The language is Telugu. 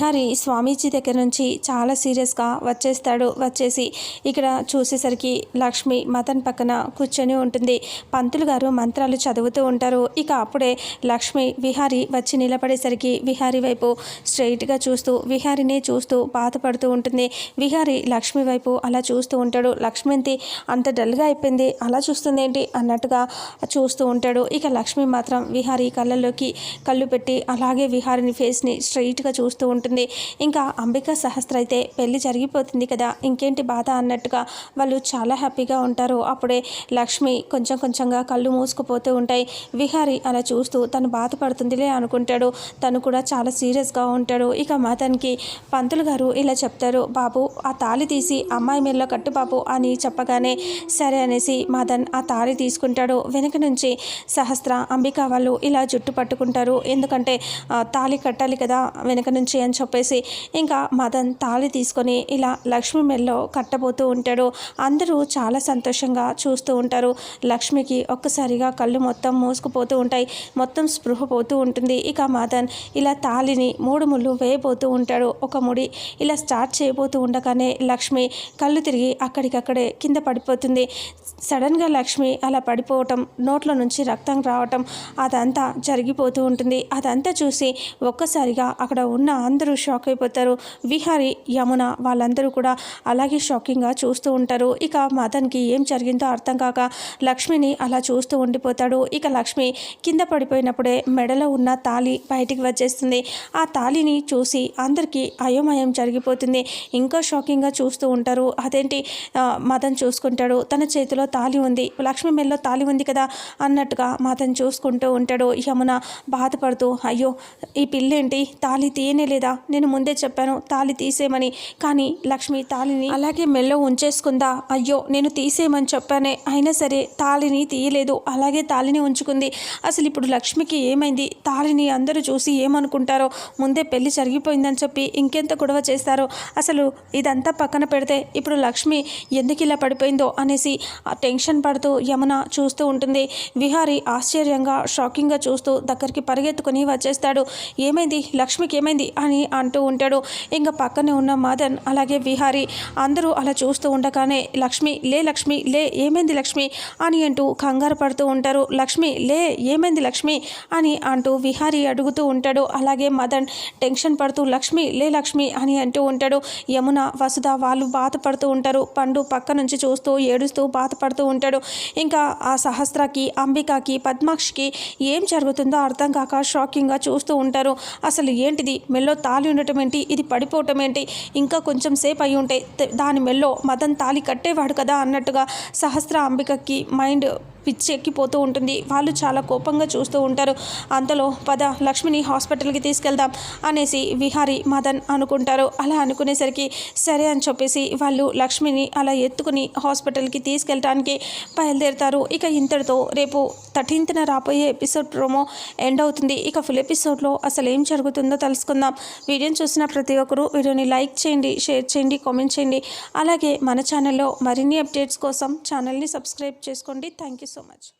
విహారీ స్వామీజీ దగ్గర నుంచి చాలా సీరియస్గా వచ్చేస్తాడు వచ్చేసి ఇక్కడ చూసేసరికి లక్ష్మి మదన్ పక్కన కూర్చొని ఉంటుంది. పంతులు గారు మంత్రాలు చదువుతూ ఉంటారు. ఇక అప్పుడే లక్ష్మి విహారీ వచ్చి నిలబడేసరికి విహారీ వైపు స్ట్రైట్గా చూస్తూ విహారీని చూస్తూ బాధపడుతూ ఉంటుంది. విహారీ లక్ష్మి వైపు అలా చూస్తూ ఉంటాడు. లక్ష్మింతి అంత డల్గా అయిపోయింది. అలా చూస్తుంది ఏంటి? అన్నట్టుగా చూస్తూ ఉంటాడు. ఇక లక్ష్మి మాత్రం విహారీ కళ్ళల్లోకి కళ్ళు పెట్టి అలాగే విహారిని ఫేస్ని స్ట్రైట్గా చూస్తూ ఉంటుంది. ఇంకా అంబికా సహస్ర అయితే పెళ్ళి జరిగిపోతుంది కదా. ఇంకేంటి బాధ అన్నట్టుగా వాళ్ళు చాలా హ్యాపీగా ఉంటారు. అప్పుడే లక్ష్మి కొంచెం కొంచెంగా కళ్ళు మూసుకుపోతూ ఉంటాయి. విహారి అలా చూస్తూ తను బాధపడుతుందిలే అనుకుంటాడు. తను కూడా చాలా సీరియస్గా ఉంటాడు. ఇక మదన్కి పంతులు గారు ఇలా చెప్తారు. బాబు ఆ తాళి తీసి అమ్మాయి మెల్లో కట్టు బాబు అని చెప్పగానే సరే అనేసి మదన్ ఆ తాళి తీసుకుంటాడు. వెనక నుంచి సహస్ర అంబికా వాళ్ళు ఇలా జుట్టు పట్టుకుంటారు. ఎందుకంటే ఆ, తాళి కట్టాలి కదా వెనక నుంచి అని చెప్పేసి ఇంకా మదన్ తాళి తీసుకొని ఇలా లక్ష్మి మెల్లో కట్టబోతూ ఉంటాడు. అందరూ చాలా సంతోషంగా చూస్తూ ఉంటారు. లక్ష్మికి ఒక్కసారిగా కళ్ళు మొత్తం మూసుకుపోతూ ఉంటాయి. మొత్తం స్పృహ పోతూ ఉంటుంది. ఇక మదన్ ఇలా తాళిని మూడు ముళ్ళు వేయబోతూ ఉంటాడు. ఒక ముడి ఇలా స్టార్ట్ చేయబోతూ ఉండగానే లక్ష్మి కళ్ళు తిరిగి అక్కడికక్కడే కింద పడిపోతుంది. సడన్గా లక్ష్మి అలా పడిపోవటం నోట్లో నుంచి రక్తం రావటం అదంతా జరిగిపోతూ ఉంటుంది. అదంతా చూసి ఒక్కసారిగా అక్కడ ఉన్న అందరూ షాక్ అయిపోతారు. విహారి యమున వాళ్ళందరూ కూడా అలాగే షాకింగ్గా చూస్తూ ఉంటారు. ఇక మదన్కి ఏం జరిగిందో అర్థం కాక లక్ష్మిని అలా చూస్తూ ఉండిపోతాడు. ఇక లక్ష్మి కింద పడిపోయినప్పుడే మెడలో ఉన్న తాళి బయటికి వచ్చేస్తుంది. ఆ తాళిని చూసి అందరికీ అయోమయం జరిగిపోతుంది. ఇంకా షాకింగ్గా చూస్తూ ఉంటారు. అదేంటి? మదన్ చూసుకుంటాడు. తన చేతిలో తాళి ఉంది. లక్ష్మి మెల్లో తాళి ఉంది కదా అన్నట్టుగా మదన్ చూసుకుంటూ ఉంటాడు. యమున బాధపడుతూ అయ్యో ఈ పిల్లేంటి? తాళి తీయనే లేదా? నేను ముందే చెప్పాను తాళి తీసేయమని. కానీ లక్ష్మి తాళిని అలాగే మెల్లో ఉంచేసుకుందా? అయ్యో నేను తీసేయమని చెప్పానే. అయినా సరే తాళిని తీయలేదు అలాగే తాళిని ఉంచుకుంది. అసలు ఇప్పుడు లక్ష్మికి ఏమైంది? తాళిని అందరూ చూసి ఏమనుకుంటారో? ముందే పెళ్ళి జరిగిపోయిందని చెప్పి ఇంకెంత గొడవ చేస్తారో? అసలు ఇదంతా పక్కన పెడితే ఇప్పుడు లక్ష్మి ఎందుకు ఇలా పడిపోయిందో అనేసి ఆ టెన్షన్ పడుతూ యమున చూస్తూ ఉంటుంది. విహారి ఆశ్చర్యంగా షాకింగ్గా చూస్తూ దగ్గరికి పరిగెత్తుకొని వచ్చేస్తాడు. ఏమైంది? లక్ష్మికి ఏమైంది? అని అంటూ ఉంటాడు. ఇంకా పక్కనే ఉన్న మదన్ అలాగే విహారి అందరూ అలా చూస్తూ ఉండగానే లక్ష్మి లే లక్ష్మి లే ఏమైంది లక్ష్మి అని అంటూ కంగారు పడుతూ ఉంటారు. లక్ష్మి లే ఏమైంది లక్ష్మి అని అంటూ విహారి అడుగుతూ ఉంటాడు. అలాగే మదన్ టెన్షన్ పడుతూ లక్ష్మి లే లక్ష్మి అని అంటూ ఉంటాడు. యమున వసుధ వాళ్ళు బాధపడుతూ ఉంటారు. పండు పక్క నుంచి చూస్తూ ఏడుస్తూ బాధపడుతూ ఉంటాడు. ఇంకా ఆ సహస్రకి అంబికకి పద్మాక్షికి ఏం జరుగుతుందో అర్థం కాక షాకింగ్గా చూస్తూ ఉంటారు. అసలు ఏంటిది? మెల్లో తాళి ఉండటం ఏంటి? ఇది పడిపోవటం ఏంటి? ఇంకా కొంచెం సేపు అయి ఉంటే దాని మెల్లో మదన్ తాళి కట్టేవాడు కదా అన్నట్టుగా సహస్ర అంబికకి మైండ్ పిచ్చెక్కిపోతూ ఉంటుంది. వాళ్ళు చాలా కోపంగా చూస్తూ ఉంటారు. అంతలో పద లక్ష్మిని హాస్పిటల్కి తీసుకెళ్దాం అనేసి విహారి మదన్ అనుకుంటారు. అలా అనుకునేసరికి సరే అని చెప్పేసి వాళ్ళు లక్ష్మిని అలా ఎత్తుకుని హాస్పిటల్కి తీసుకెళ్ళటానికి బయలుదేరుతారు. ఇక ఇంతటితో రేపు థర్టీన్త్న రాబోయే ఎపిసోడ్ ప్రోమో ఎండ్ అవుతుంది. ఇక ఫుల్ ఎపిసోడ్లో అసలు ఏం జరుగుతుందో తెలుసుకుందాం. వీడియోని చూసిన ప్రతి ఒక్కరూ వీడియోని లైక్ చేయండి షేర్ చేయండి కామెంట్ చేయండి. అలాగే మన ఛానల్లో మరిన్ని అప్డేట్స్ కోసం ఛానల్ని సబ్స్క్రైబ్ చేసుకోండి. Thank you so much.